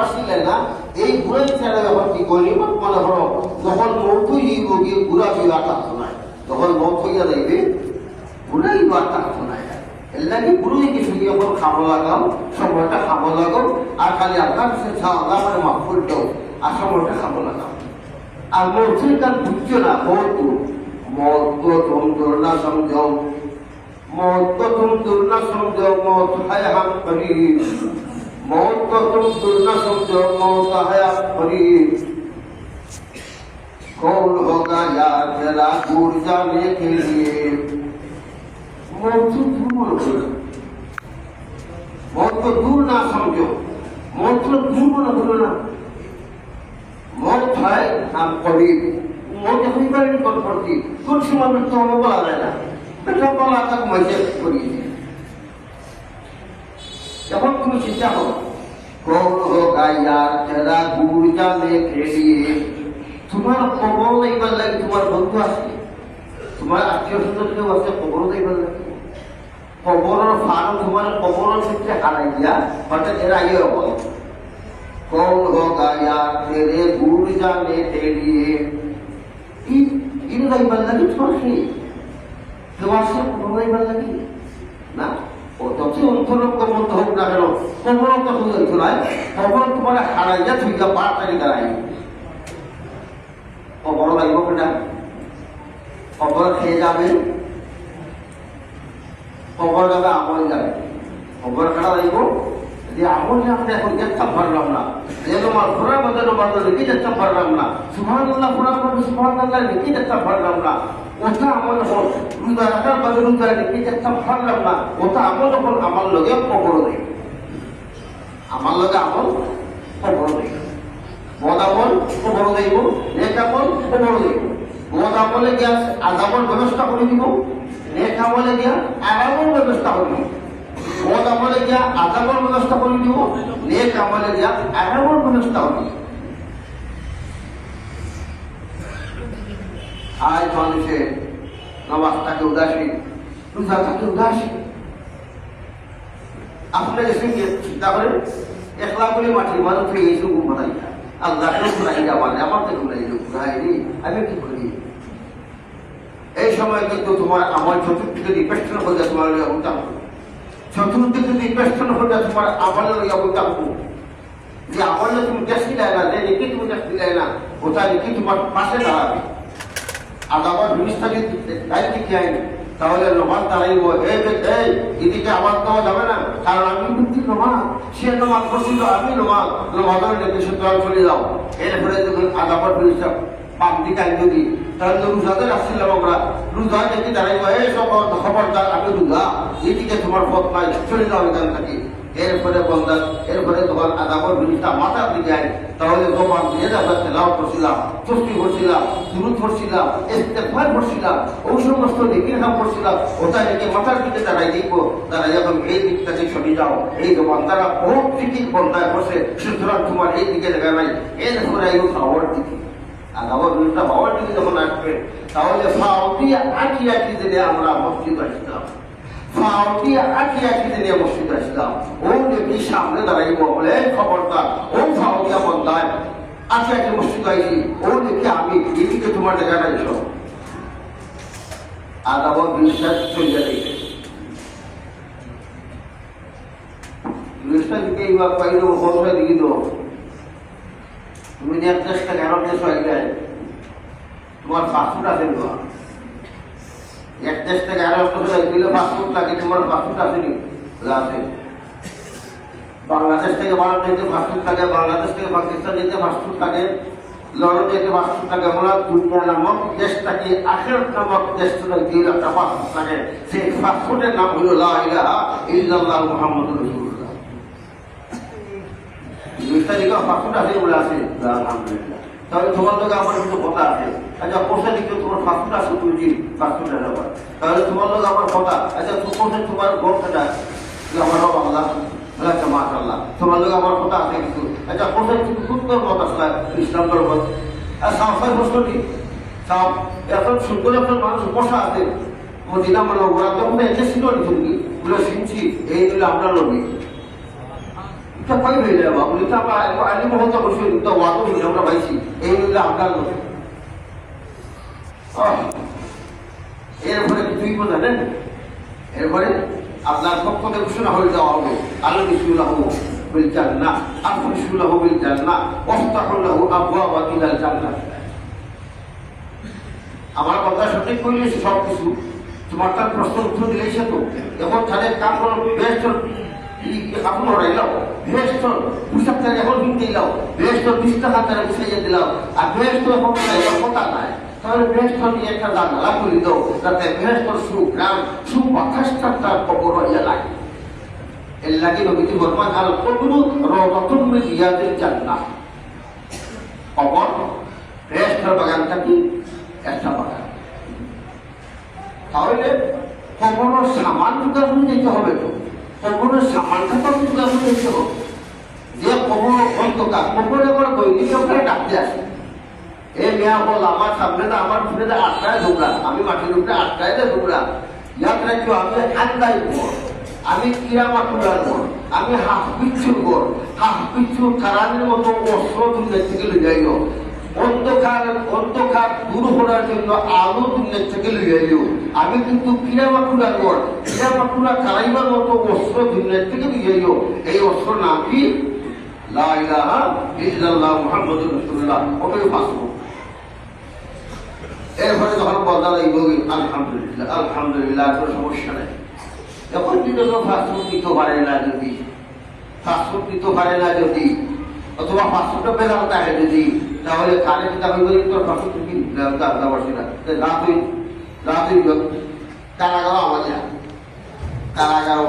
আসলে না, এই ঘুরের ছেড়ে যখন কি করি, মনে করো, যখন মৌতু ইব গিয়ে ঘুরা বিবাহ থাকতো না যখন মৌতু গিয়ে দেখবি ঘুরে বিবাহ থাকতো না এলাকি গুরুই কিছু গিয়ে ওপর খাব লাগাও সময়টা খাব লাগাও, আর খালি আপনার সে ছাওয়া মানে মাফুল দাও আর সময়টা খাব লাগাও। আর মৌতুর কান বুঝছ না, মৌতু মৌত্ব তুম দুর্না সমঝো মৌত্ব তুম দুর্না সমঝো, মৌত হায় হাম করি। हम करीब मौत को तुम दूर न समझो मौत है हम करीब कौन होगा यार जरा दूर जाने के लिए मौत को दूर मत मौत को दूर ना समझो मौत को दूर मत करो ना मौत है हम करीब मौत हुई पर निकल पड़ती कुछ समय में तो हमें बोला जाए ना এটা বলা তাকে মজা করিয়েছে যখন তুমি চিন্তা করো তোমার খবর নেইবার লাগে, তোমার বন্ধু আছে? তোমার আত্মীয় স্বজন কেউ আছে খবর নেইবার লাগে? খবরের ফার্ম তোমার খবরের ক্ষেত্রে হারাই দিয়া হঠাৎ এরা ইয়ে বলে কৌন হোগা ইয়ার তেরে গুড় জানে খেলিয়ে ইন গাইবার লাগে তোমার সেই তোমার সে কোনোই ভালো লাগে? অন্তরঙ্গ মধ্যে হোক না। কেন কবর তো শুধু নয় কবর তোমার হারাইয়া থইয়া পাঁচ তারিখ দাঁড়াই কবর লাগব কেনা কবর খেয়ে যাবে। কবর যাবে আমল যাবে। কবর কাটা লাগব যে আমল আপনি এখন দেখতে পারলাম না। যে তোমার ঘোরার মধ্যে তোমার লিখে দেখতে পারলাম না। সুহান আল্লাহ ঘোরার মধ্যে সুহান আল্লাহ লিখে দেখতে পারলাম না। আমল হল রোজা রাখার বাদে রোজা দেখতে পারলাম না ওটা আমল হল আমার লগে কবর নেই। আমার লগে আমল কবর নেই। মদ আমল কবর দেব নেক আমল কবর দেব মদ আমলে গিয়া আজামল ব্যবস্থা করে দিব নেক আমলে গিয়া আরামল ব্যবস্থা করে দিব। মদ আমলে গিয়া আজামল ব্যবস্থা করে দিব নেক আমলে গিয়া আরামল ব্যবস্থা করে দিব। আজ মানুষের নামাজ থাকে উদাসীন রোজা থাকে উদাসীন আপনার সঙ্গে চিন্তা করেন, একলা বলে মাটির মানুষ থেকে এইসব ঘুমাই আল্লাহ ঘুরাই আমার তো ঘুরাই ঘুরাইনি আমি কি করি? এই সময় কিন্তু তোমার আমার হয়ে তোমার বলতাম চতুর্দিকে নিবেষ্টন হয়ে তোমার আমার যে আমার তুমি দেশ না, যে রেখে তুমি দেশ দিলাই না, ওটা রেখে তোমার পাশে দাঁড়াবে। জিনিসটা যদি দায়িত্ব কি আইনি? তাহলে নমাজ দাঁড়াইব এই এদিকে আমার দেওয়া যাবে না। কারণ আমি কিন্তু নমাজ সে নমাজ করছিল আমি নমাজ নমাজের ডেকে সুতরাং চলে যাও। এরপরে যখন আদাবার জিনিসটা পাপ দিকে আইন যদি, তাহলে রোজাদের আসছিলাম আমরা রোজা দেখি দাঁড়াইব এই সব খবরদার, আমি রোজা। এদিকে তোমার পথ নাই, চলে যাও এখান থেকে। এরপরে বন্দার, এরপরে তোমার আদাবর জিনিসটা মাথার দিকে আয় তাহলে তোমার দিয়ে যাবে লাভ করছিলাম তস্তি করছিলাম, দুরুদ করছিলাম ইস্তেফার করছিলাম ওই সমস্ত দিকে হাম করছিলাম ওটা রেখে মাথার দিকে দাঁড়াই দিব তারা যখন এই দিক থেকে সরে যাও। এই দোকান তারা বহুত দিকে বন্দায় বসে, সুতরাং তোমার এই দিকে দেখা নাই। এরপরে এই খাওয়ার দিকে। আদাবর জিনিসটা হওয়ার দিকে যখন আসবে, তাহলে ফাউটি আঁকি আঁকি দিলে আমরা মসজিদ আসতাম। ফাউটি আঁকি আঁকি মসজিদ আসলাম ও দেখি সামনে দাঁড়াইব বলে খবরদার ও ফাউটিয়া বন্ধায় আঁকি মসজিদ ও আমি এদিকে তোমার নাই সব। আদাবর বিশ্বাস চলে দিকে জিনিসটা দিকে এইবার পাইলে বন্ধ দিকে তো। তুমি এক চেষ্টা কেন দেশ হয়ে যায় তোমার আছে তোমার এক দেশ থেকে আরও দিলে পাসপোর্ট লাগে তোমার পাসপোর্ট আছে নি আছে বাংলাদেশ থেকে ভারত যেতে পাসপোর্ট লাগে, বাংলাদেশ থেকে পাকিস্তান যেতে পাসপোর্ট লাগে, লন্ডন যেতে পাসপোর্ট লাগে, আমরা দুনিয়া নামক দেশটাকে আখের নামক দেশটা দুই একটা পাসপোর্ট লাগে। সেই পাসপোর্টের নাম হলো লা ইলাহা ইল্লাল্লাহ মুহাম্মাদুর রাসূলুল্লাহ। দুইটা দিকে পাসপোর্ট আছে বলে আছে তাহলে তোমার লোক আমার কিছু আচ্ছা পোষা দিকে তোমার পাসপোর্ট আছে? তুমি কি পাসপোর্টের ব্যাপার তাহলে তোমার লোক আমার কথা। আচ্ছা তো পোষে তোমার গল্পটা আমার বাবা আল্লাহ আচ্ছা মাশাল্লাহ তোমার লোক আমার কথা আছে কিছু। আচ্ছা পোষে কিন্তু সুন্দর কথা আসলে ইসলাম ধর্ম আর সাফাই প্রশ্ন কি? সাফ। এখন সুন্দর একটা মানুষ বসা আছে। মদিনা মানে ওরা তখন এসে ছিল তুমি বলে, শুনছি, এই হলো আমরা নবী তা কই হয়ে যাব বলি তো আমরা আলি মহন্ত বসে তো ওয়াদও আমরা পাইছি। এই হইলে আপনার লোক এরপরে কিছুই এরপরে আপনার পক্ষ থেকে ঘোষণা হয়ে যাওয়া হবে আল্লাহ আমার কথা সঠিক সব কিছু। তোমার তার প্রশ্ন উত্তর সে তো। এখন তাহলে কাম বেস্ট আপন রাইলাও বেস্ট পুস্তক তার এখন হিন্দি দিলাও বেস্ট বিস্তার হাতারে বুঝাইয়া দিলাও। আর বেস্ট এখন কথা নাই। তাহলে বেস্ট নিয়ে একটা জানালা করে দাও যাতে বেস্ট সুগ্রাম সুবাতাসটা তার কবর হইয়া লাগে। এর লাগে নবীজি বর্মান আল রতন মিলিয়াদের জান্নাত। কবর বেস্ট বাগানটা কি একটা বাগান। তাহলে কবরের সামান করে যেতে হবে তো। কবরের সামানটা তো যেতে হবে। যে কবর অন্ধকার, কবর এবার দৈনিক ডাকতে আসে। এ বল আমি আমি আমি আমি পিচ্ছু মতো অন্ধকার অন্ধকার দূর করার জন্য আলো দুনিয়া থেকে লই যাইও আমি কিন্তু কিরা মাটুরার ঘর কিরা মাটুরা কারাইবার মতো অস্ত্র দুনিয়া থেকে লই যাইও এই অস্ত্র নাম কি? লা ইলাহা ইল্লাল্লাহ মুহাম্মাদুর রাসূলুল্লাহ। ফাসবো এরপরে যখন বদলা লাগবে আলহামদুলিল্লাহ আলহামদুলিল্লাহ কোনো সমস্যা নেই। এখন কিন্তু ফাস্টফুড নিতে পারে না যদি ফাস্টফুড নিতে পারে না যদি, অথবা ফাস্টফুডটা বেদাল থাকে যদি, তাহলে যদি আমি বলি, তোর ফাস্টফুড কি দাদা বসে না না তুই না তুই কারাগারও আমাদের কারাগারও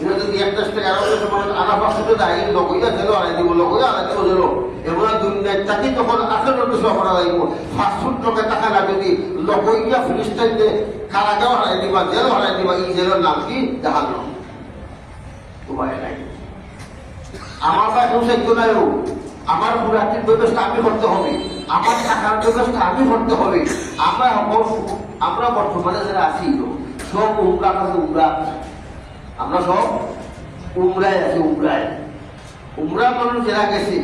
এটা যদি একটা টাকা আনা ফাস্টফুডে দাঁড়িয়ে লগইয়া দিল আড়াই দিব তাকে ফাস্টফুড যদি লগইয়া ফিলিস্তাইনে কারাগাও হারাই দিবা জেল হারাই দিবা, এই জেলের নাম কি? জাহান্ন তোমার নাই আমার কাছে সহ্য নাই আমার পুরাটির ব্যবস্থা আমি করতে হবে। আমার টাকার ব্যবস্থা আমি করতে হবে। আমরা আমরা বর্তমানে যারা আছি, সব উমরা কাছে উমরা। আমরা সব উমরায় আছি উমরায়। উমরা মানুষ যারা গেছে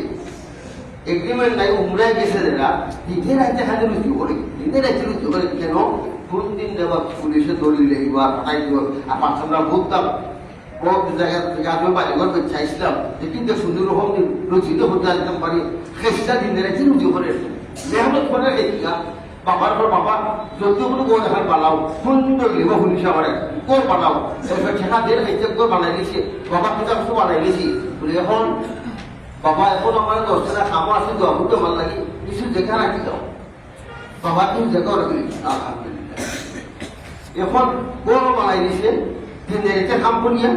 এগ্রিমেন্ট নাই উমরায় গেছে যারা নিজের রাজ্যে হাতে রুচি করে নিজের রাজ্যে রুচি করে কেন? কোন দিন দেওয়া পুলিশে দলিল লাগবে আর ফাটাই দিব। আর আমরা ভুগতাম বহুত জায়গা থেকে যে কিন্তু সুন্দর রচিত হতে আসতাম পারি খেসটা দিন রাজ্যে রুচি করে? মেহনত করে বাবার পর বাবা কোনো গোল দেখার বানাও সুন্দর লিব আমার? এবার ঠেকা দিয়ে বানাই দিয়েছে বাবা পিতা বানাই বলে, এখন বাবা এখন আমার দশ টাকা খামো আছে আবুকে ভালো লাগে। কিছু দেখা রাখি দাও বাবা তুমি দেখা রাখি আলহামদুলিল্লাহ এখন গোল বানাই দিছে দিনে রেখে কাম করিয়া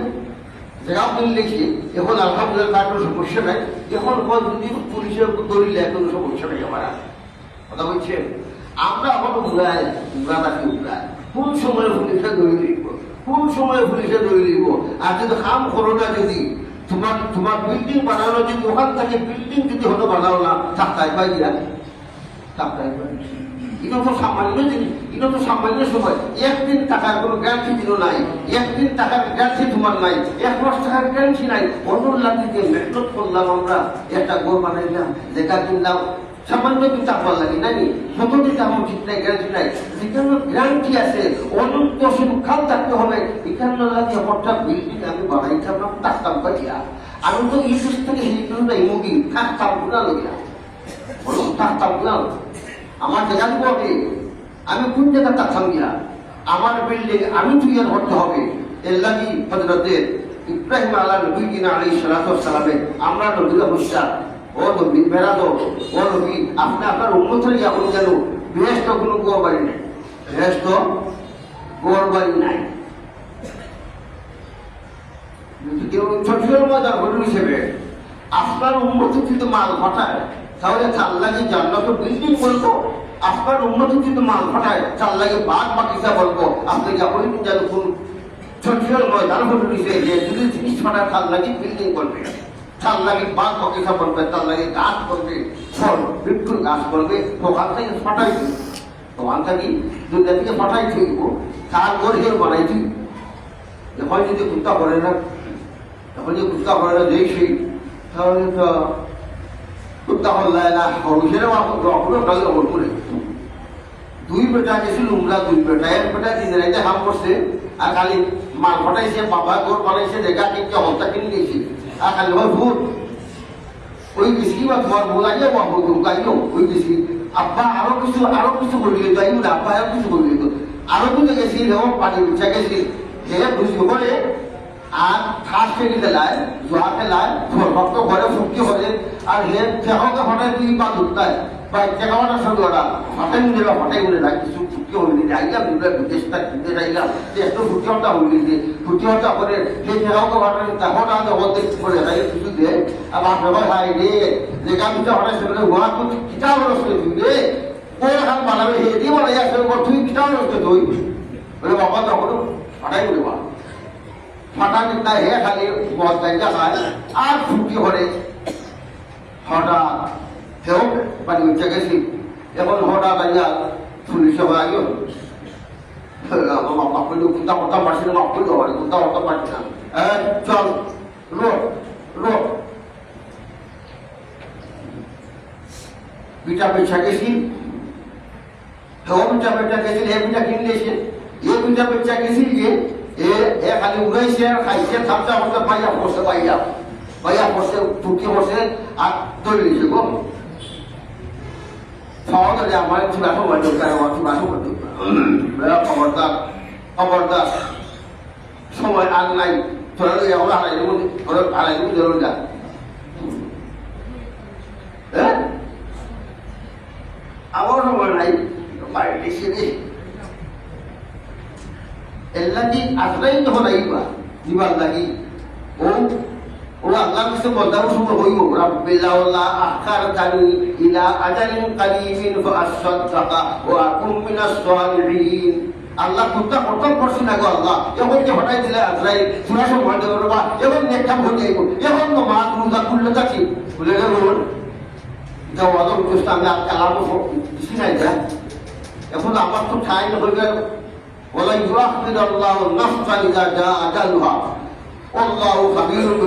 জায়গা মিল লিখি, এখন আলহামদুলিল্লাহ তার কোনো সমস্যা নাই। এখন যদি পুলিশের দলিলে কোনো সমস্যা নেই আমার। কথা বলছেন আমরা এখন উড়াই উড়া থাকি উড়াই কোন সময় পুলিশে দিব কোন সময় পুলিশে ধরে দিব আর যদি কাম করো না যদি তোমার তোমার বিল্ডিং বানানো যদি, ওখান থেকে বিল্ডিং যদি হতো বানাও না থাকতাই দিয়া থাকতাই এটা তো সামান্য জিনিস, এটা তো সামান্য সময়। একদিন টাকার কোনো গ্যারান্টি দিল নাই, একদিন টাকার গ্যারান্টি তোমার নাই, এক মাস টাকার গ্যারান্টি নাই। অন্য লাগিতে মেহনত করলাম আমরা, একটা গোল বানাইলাম দেখা কিনলাম সামান্য একটু চাপা লাগে, নাকি? আমার ঠিক নাই, গ্যারান্টি নাই। যেখানে গ্যারান্টি আছে অনন্ত থাকতে হবে। এখানে লাগে হঠাৎ বিল্ডিং আমি না থাকতাম পাইয়া আমি তো না লইয়া। বলুন আমার জায়গা দিব হবে আমি কোন জায়গা থাকতাম আমার বিল্ডিং, আমি তুইয়া ধরতে হবে। এর লাগি হজরতের ইব্রাহিম আল্লাহ নবী কিনা আলী সালামে আমরা নবীরা বিশ্বাস ও নবী, বেড়াদ, ও নবী, আপনি আপনার যাবেন কেন? বৃহস্ত কোনো গোর বাড়ি নেই। গোর বাড়ি নাই আপনার উন্নতি মাল পাঠায় তাহলে চাল লাগে জান্নাত বিল্ডিং বলব। আপনার উন্নতি মাল পাঠায় চাল লাগে বাঘ বাগিচা বলব। আপনি যখন যেন কোন ছোট ময়দান হিসেবে, যে যদি জিনিস পাঠায় চাল লাগে বিল্ডিং বলবে চাল লাগে বাঘ বাগিচা বলবে চাল লাগে গাছ করবে ফল, বিপুল গাছ করবে ওখান থেকে ফাটাই দিব। ওখান থেকে দুনিয়া থেকে ফাটাই থইব তারপরে কেউ বানাই থইব যখন যদি কুত্তা করে না তখন যে কুত্তা করে না সেই, তাহলে তো কুত্তা হল্লায় না হরুষেরও অপরও কালে অপর করে দুই বেটা গেছিল উমরা দুই বেটা, এক বেটা দিন রাইতে হাম করছে, আর খালি মাল ফটাইছে, বাবা গোর বানাইছে, দেখা কিনতে হস্তা কিনে দিয়েছে ভূত ওই কিছু বা তোমার বোলাইয়া বা গাইও ওই কিছু আব্বা আরও কিছু আরও কিছু বলি যাই না আব্বা আরও কিছু বলি আরও কিছু গেছি যেমন পানি উঠা গেছি যে বুঝতে করে আর খাস টেনে দিলায় জোয়া খেলায় ভক্ত ঘরে ফুটকি হলে আর হে দেহকে হঠাৎ তুই পা দুটায় সঙ্গে ওরা হঠাৎ নিয়ে হঠাৎ করে না কিছু ফুটকি হলে যাইলাম দুটা বিদেশটা কিনতে যাইলাম। একটু ফুটকি হটা হলি যে ফুটকি হটা করে হে ফেহকে হঠাৎ তখন আগে হতে করে যাই, কিছু দিয়ে আর বাপরে ভাই হাই রে, যে গামটা হঠাৎ সেগুলো হওয়া তুই কিতাব রসে তুই রে? কোন হাত বানাবে, হে দিয়ে বলে আসলে তুই কিতাব রসে তুই? বলে, বাবা, তখন হঠাৎ করে বা ফাটা নিন্দা হে খালি গাইজা খায় আর ফুটি হরে হঠাৎ হেও পানি উঠে গেছি। এখন হঠাৎ আইয়া পুলিশ সবাই আইও। মাপ করে কোনটা কথা পারছি না মাপ করে দেওয়া কোনটা চল, রো রো। পিঠা পেছা গেছি। হেও পিঠা পেছা গেছি, হে পিঠা কিনলেছে এ পিঠা পেছা গেছি যে এ এ খালি উড়াইছে খাইছে থামটা হচ্ছে পাইয়া বসে পাইয়া পাইয়া বসে টুকি বসে আর তৈরি দিয়েছে গো সহজে আমার চুলা সময় দরকার আমার চুলা সময় দরকার খবরদার খবরদার সময় আর নাই তোরা লই আমরা হারাই দেবো তোরা হারাই দেবো জরুরি যা আমার সময় নাই বাড়িতে সেরে এর লাগি আশ্রয় যখন আইবা দিবার লাগি ও ওরা আল্লাহ কিছু বদারও সময় হইব রাব্বি লাউলা আখারতানি ইলা আজালিন কারীমিন ফাআসাদদাকা ওয়া আকুম দিলে আজরাইল সুরা সময় দেবো বা এখন নেকাম হয়ে এখন তো মা দুর্গা খুললে থাকি খুলে গেল যা অদম যা এখন আমার তো টাইম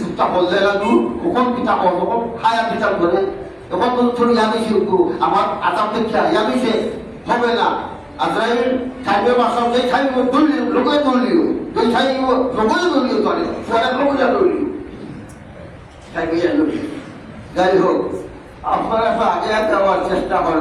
সুতা বললে না তুই কখন কর কখন হায়া পিতা করে তখন তো আমার আতাম দেখা ইয়াদিছে হবে না আজরাইল খাইবে বাসা যে খাইব দলি লোকে দলিও যে খাইব লোকে দলিও করে পরে লোকে দলিও খাইবে যাই হোক আপনারা আগে যাওয়ার চেষ্টা করেন